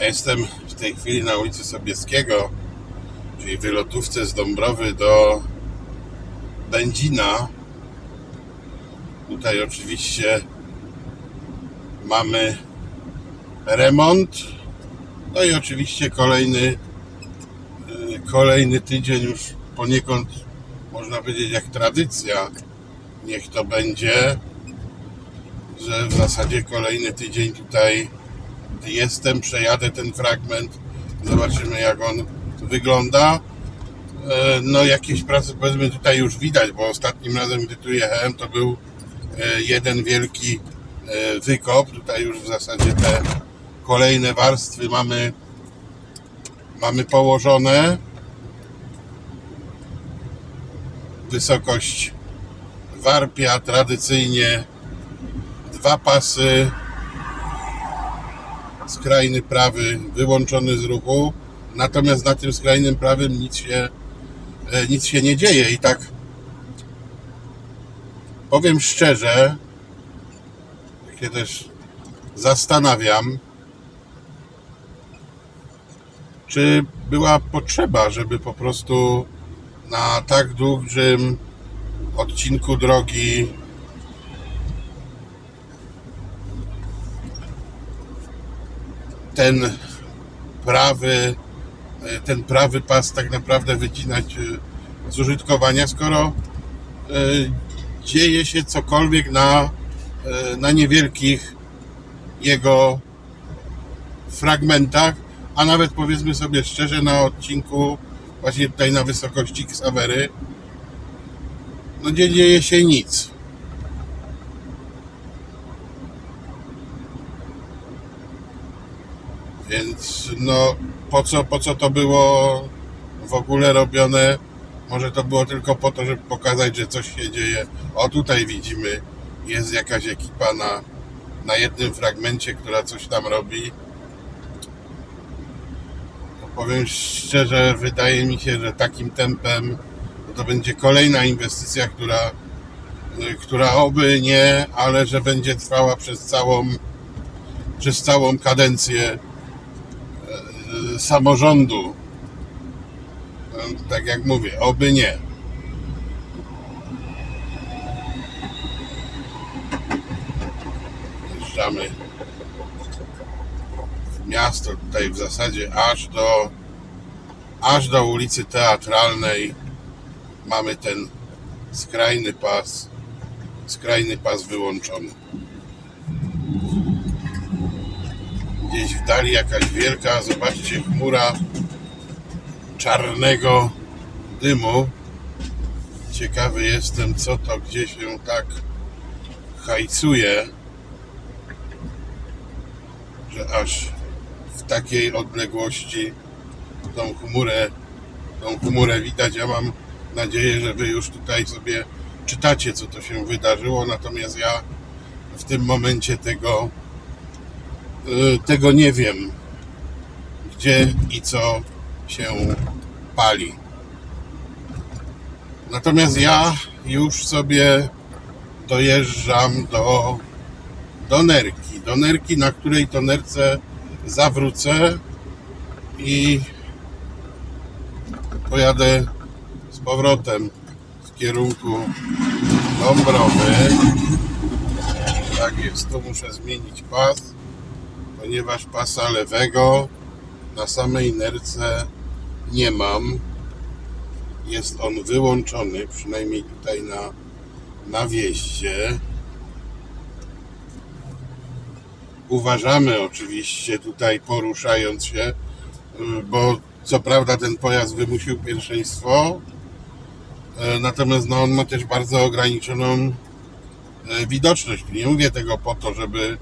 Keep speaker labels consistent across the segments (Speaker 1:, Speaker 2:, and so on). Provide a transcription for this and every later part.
Speaker 1: Jestem w tej chwili na ulicy Sobieskiego, czyli wylotówce z Dąbrowy do Będzina. Tutaj oczywiście mamy remont. No i oczywiście kolejny y, kolejny tydzień już poniekąd można powiedzieć jak tradycja. Niech to będzie, że w zasadzie kolejny tydzień tutaj jestem, przejadę ten fragment, zobaczymy jak on wygląda. E, No jakieś prace powiedzmy tutaj już widać, bo ostatnim razem gdy tu jechałem to był e, jeden wielki e, wykop. Tutaj już w zasadzie te kolejne warstwy mamy mamy położone. Wysokość warpia tradycyjnie dwa pasy skrajny prawy wyłączony z ruchu natomiast na tym skrajnym prawym nic się e, nic się nie dzieje. I tak powiem szczerze się też zastanawiam czy była potrzeba, żeby po prostu na tak dużym odcinku drogi ten prawy ten prawy pas tak naprawdę wycinać e, z użytkowania, skoro e, dzieje się cokolwiek na, e, na niewielkich jego fragmentach, a nawet powiedzmy sobie szczerze na odcinku właśnie tutaj na wysokości Ksawery no nie dzieje się nic. Więc no po co, po co to było w ogóle robione? Może to było tylko po to, żeby pokazać, że coś się dzieje. O tutaj widzimy, jest jakaś ekipa na, na jednym fragmencie, która coś tam robi. Powiem szczerze, wydaje mi się, że takim tempem to będzie kolejna inwestycja, która, która oby nie, ale że będzie trwała przez całą, przez całą kadencję samorządu. No, Tak jak mówię, oby nie. Wjeżdżamy w miasto, tutaj w zasadzie aż do aż do ulicy Teatralnej mamy ten skrajny pas skrajny pas wyłączony. Gdzieś w dali jakaś wielka, zobaczcie, chmura czarnego dymu. Ciekawy jestem, co to gdzie się tak hajcuje, że aż w takiej odległości tą chmurę, tą chmurę widać. Ja mam nadzieję, że Wy już tutaj sobie czytacie, co to się wydarzyło, natomiast ja w tym momencie tego, tego nie wiem, gdzie i co się pali. Natomiast ja już sobie dojeżdżam do, do nerki. Do nerki, na której to nerce zawrócę i pojadę z powrotem w kierunku Dąbrowy. Tak jest, tu muszę zmienić pas, ponieważ pasa lewego na samej nerce nie mam. Jest on wyłączony, przynajmniej tutaj na, na wjeździe. Uważamy oczywiście tutaj poruszając się, y, bo co prawda ten pojazd wymusił pierwszeństwo, e, natomiast no, on ma też bardzo ograniczoną e, widoczność. Nie mówię tego po to, żeby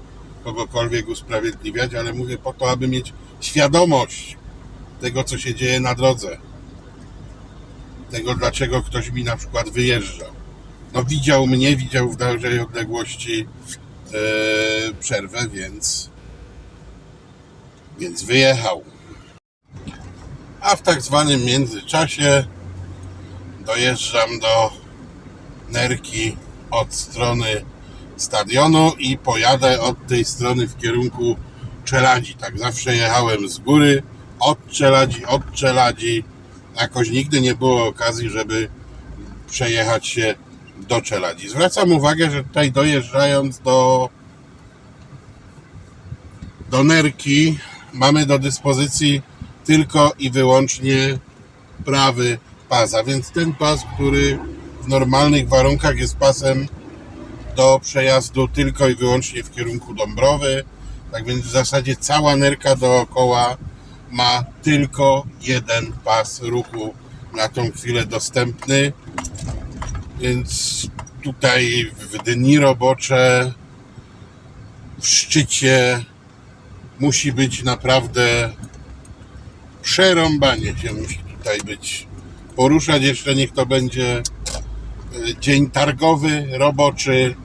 Speaker 1: kogokolwiek usprawiedliwiać, ale mówię po to, aby mieć świadomość tego, co się dzieje na drodze. Tego, dlaczego ktoś mi na przykład wyjeżdżał. No widział mnie, widział w dalszej odległości e, przerwę, więc więc wyjechał. A w tak zwanym międzyczasie dojeżdżam do Nerki od strony stadionu i pojadę od tej strony w kierunku czeladzi. Tak zawsze jechałem z góry, od czeladzi, od czeladzi. Jakoś nigdy nie było okazji, żeby przejechać się do czeladzi. Zwracam uwagę, że tutaj dojeżdżając do do nerki mamy do dyspozycji tylko i wyłącznie prawy pas, a więc ten pas, który w normalnych warunkach jest pasem do przejazdu tylko i wyłącznie w kierunku Dąbrowy. Tak więc w zasadzie cała nerka dookoła ma tylko jeden pas ruchu na tą chwilę dostępny. Więc tutaj w dni robocze w szczycie musi być naprawdę przerąbanie się musi tutaj być poruszać jeszcze niech to będzie e, dzień targowy, roboczy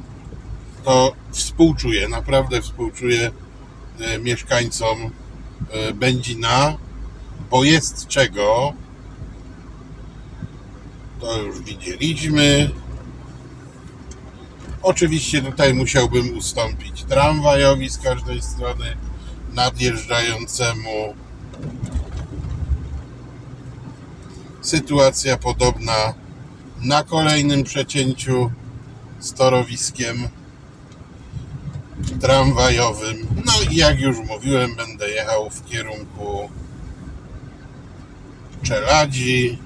Speaker 1: to współczuję, naprawdę współczuję e, mieszkańcom e, Będzina bo jest czego. To już widzieliśmy. Oczywiście tutaj musiałbym ustąpić tramwajowi z każdej strony nadjeżdżającemu. Sytuacja podobna na kolejnym przecięciu z torowiskiem tramwajowym. No i jak już mówiłem, będę jechał w kierunku Czeladzi.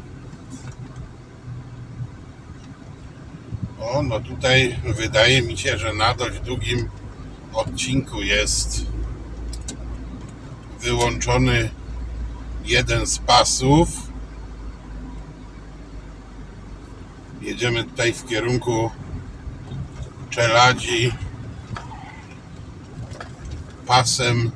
Speaker 1: O, no tutaj wydaje mi się, że na dość długim odcinku jest wyłączony jeden z pasów. Jedziemy tutaj w kierunku Czeladzi pasem.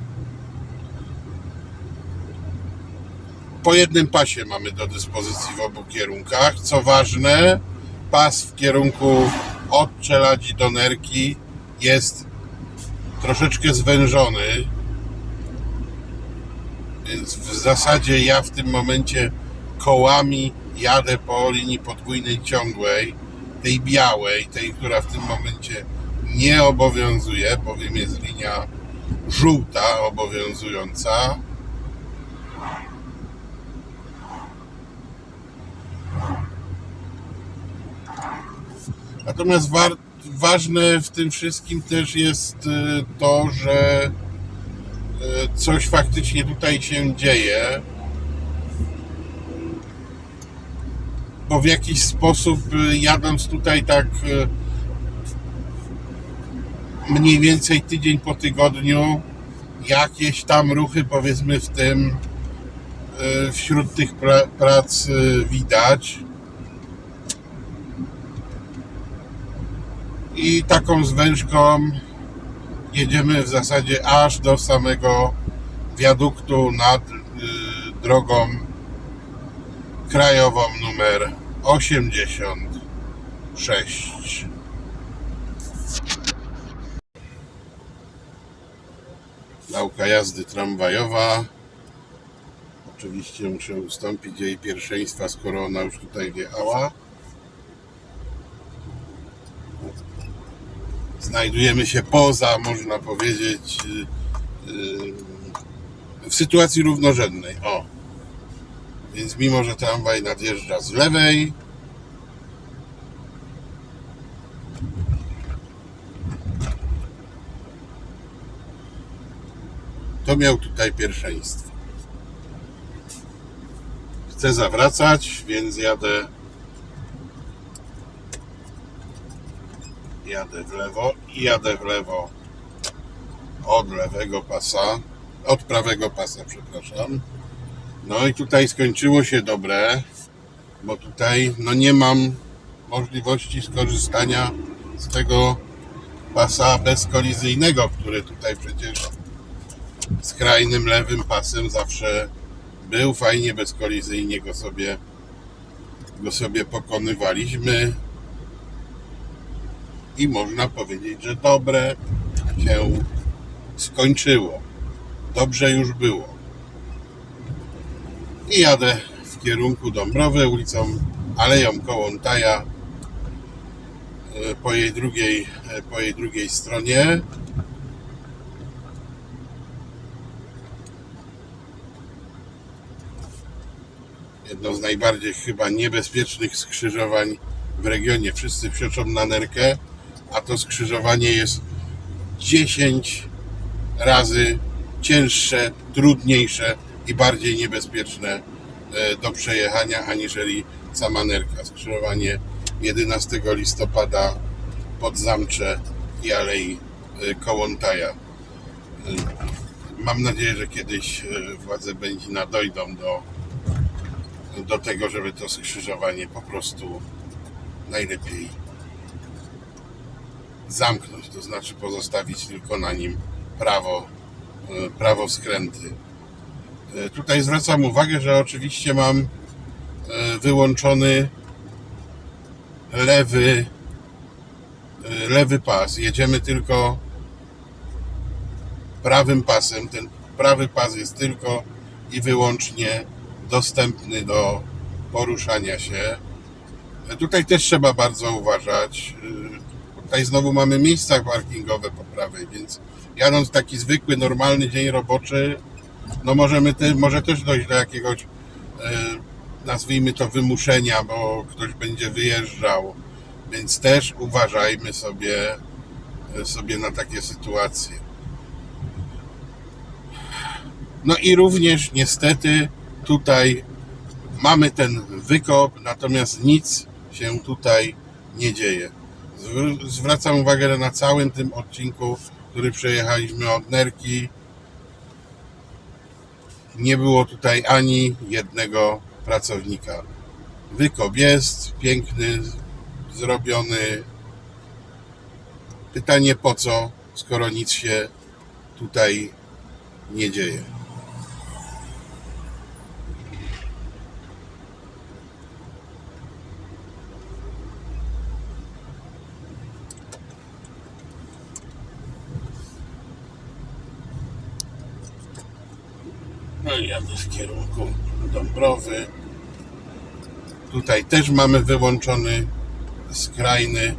Speaker 1: Po jednym pasie mamy do dyspozycji w obu kierunkach. Co ważne, pas w kierunku od Czeladzi do Nerki jest troszeczkę zwężony więc w zasadzie ja w tym momencie kołami jadę po linii podwójnej ciągłej, tej białej, tej, która w tym momencie nie obowiązuje, bowiem jest linia żółta obowiązująca. Natomiast wa- ważne w tym wszystkim też jest y, to, że y, coś faktycznie tutaj się dzieje. Bo w jakiś sposób y, jadąc tutaj tak mniej więcej tydzień po tygodniu, jakieś tam ruchy powiedzmy w tym y, wśród tych pra- prac y, widać. I taką zwężką jedziemy w zasadzie aż do samego wiaduktu nad y, drogą krajową numer 86. Nauka jazdy tramwajowa. Oczywiście muszę ustąpić jej pierwszeństwa, skoro ona już tutaj wjechała. Znajdujemy się poza, można powiedzieć, y, y, w sytuacji równorzędnej. O. Więc mimo, że tramwaj nadjeżdża z lewej, to miał tutaj pierwszeństwo. Chcę zawracać, więc jadę jadę w lewo i jadę w lewo od lewego pasa, od prawego pasa, przepraszam. No i tutaj skończyło się dobre, bo tutaj no nie mam możliwości skorzystania z tego pasa bezkolizyjnego, który tutaj przecież skrajnym lewym pasem zawsze był fajnie bezkolizyjnie go sobie go sobie pokonywaliśmy i można powiedzieć, że dobre się skończyło. Dobrze już było. I jadę w kierunku Dąbrowy, ulicą Aleją Kołątaja e, po jej drugiej, e, po jej drugiej stronie. Jedno z najbardziej chyba niebezpiecznych skrzyżowań w regionie. Wszyscy wsioczą na nerkę, a to skrzyżowanie jest 10 razy cięższe, trudniejsze i bardziej niebezpieczne e, do przejechania aniżeli sama nerka. Skrzyżowanie 11 listopada pod Zamcze i Alei e, Kołątaja. E, Mam nadzieję, że kiedyś władze Będzina dojdą do, do tego, żeby to skrzyżowanie po prostu najlepiej zamknąć, to znaczy pozostawić tylko na nim prawo, e, prawo skręty. E, Tutaj zwracam uwagę, że oczywiście mam e, wyłączony lewy lewy pas. Jedziemy tylko prawym pasem. Ten prawy pas jest tylko i wyłącznie dostępny do poruszania się. Tutaj też trzeba bardzo uważać. E, Tutaj znowu mamy miejsca parkingowe po prawej, więc jadąc taki zwykły, normalny dzień roboczy, no możemy te, może też dojść do jakiegoś, e, nazwijmy to wymuszenia, bo ktoś będzie wyjeżdżał, więc też uważajmy sobie, e, sobie na takie sytuacje. No i również niestety tutaj mamy ten wykop, natomiast nic się tutaj nie dzieje. Zwr- Zwracam uwagę, na całym tym odcinku, który przejechaliśmy od Nerki, nie było tutaj ani jednego pracownika. Wykop jest piękny, zrobiony. Pytanie po co, skoro nic się tutaj nie dzieje. No i jadę w kierunku Dąbrowy. Tutaj też mamy wyłączony skrajny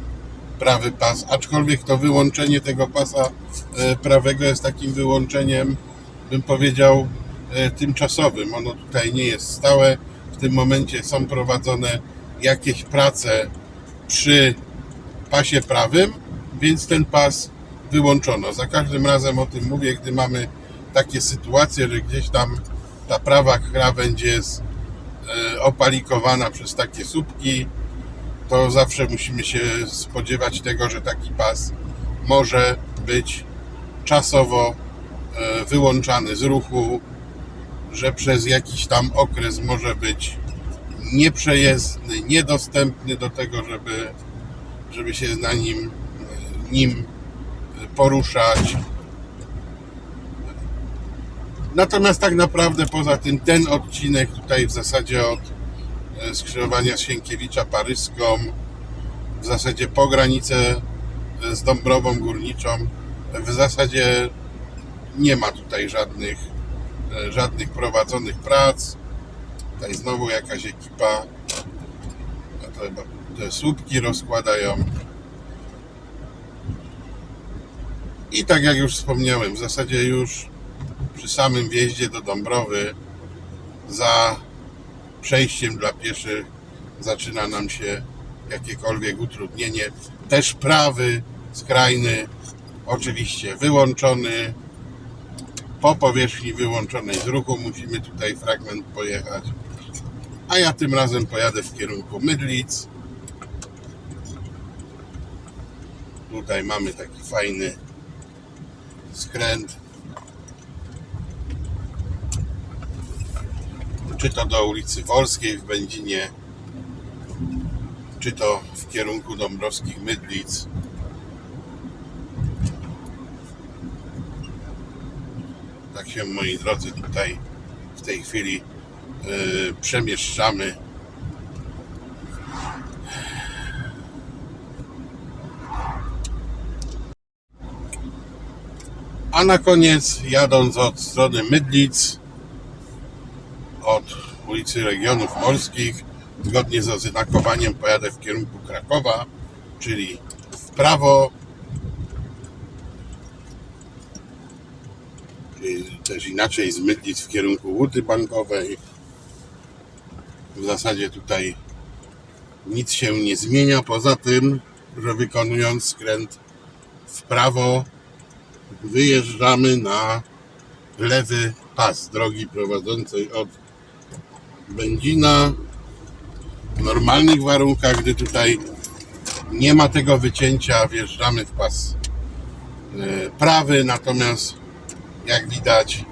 Speaker 1: prawy pas, aczkolwiek to wyłączenie tego pasa e, prawego jest takim wyłączeniem, bym powiedział, e, tymczasowym. Ono tutaj nie jest stałe. W tym momencie są prowadzone jakieś prace przy pasie prawym, więc ten pas wyłączono. Za każdym razem o tym mówię, gdy mamy takie sytuacje, że gdzieś tam ta prawa krawędź jest e, opalikowana przez takie słupki, to zawsze musimy się spodziewać tego, że taki pas może być czasowo e, wyłączany z ruchu, że przez jakiś tam okres może być nieprzejezdny, niedostępny do tego, żeby, żeby się na nim, nim poruszać. Natomiast tak naprawdę poza tym ten odcinek tutaj w zasadzie od e, skrzyżowania Sienkiewicza Paryską, w zasadzie po granicę e, z Dąbrową Górniczą, w zasadzie nie ma tutaj żadnych, e, żadnych prowadzonych prac. Tutaj znowu jakaś ekipa, to chyba te słupki rozkładają. I tak jak już wspomniałem, w zasadzie już przy samym wjeździe do Dąbrowy za przejściem dla pieszych zaczyna nam się jakiekolwiek utrudnienie. Też prawy, skrajny, oczywiście wyłączony. Po powierzchni wyłączonej z ruchu musimy tutaj fragment pojechać. A ja tym razem pojadę w kierunku Mydlic. Tutaj mamy taki fajny skręt czy to do ulicy Wolskiej w Będzinie, czy to w kierunku Dąbrowskich Mydlic. Tak się, moi drodzy, tutaj w tej chwili yy, przemieszczamy. A na koniec, jadąc od strony Mydlic, ulicy Regionów Morskich, zgodnie z oznakowaniem pojadę w kierunku Krakowa, czyli w prawo, też inaczej z w kierunku Łuty Bankowej. W zasadzie tutaj nic się nie zmienia, poza tym, że wykonując skręt w prawo, wyjeżdżamy na lewy pas drogi prowadzącej od Będzina. W normalnych warunkach, gdy tutaj nie ma tego wycięcia, wjeżdżamy w pas e, prawy, natomiast jak widać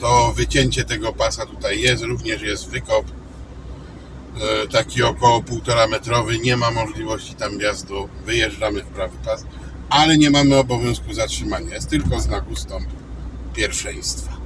Speaker 1: to wycięcie tego pasa tutaj jest, również jest wykop e, taki około 1,5 metrowy, nie ma możliwości tam wjazdu, wyjeżdżamy w prawy pas, ale nie mamy obowiązku zatrzymania, jest tylko znak ustąp pierwszeństwa.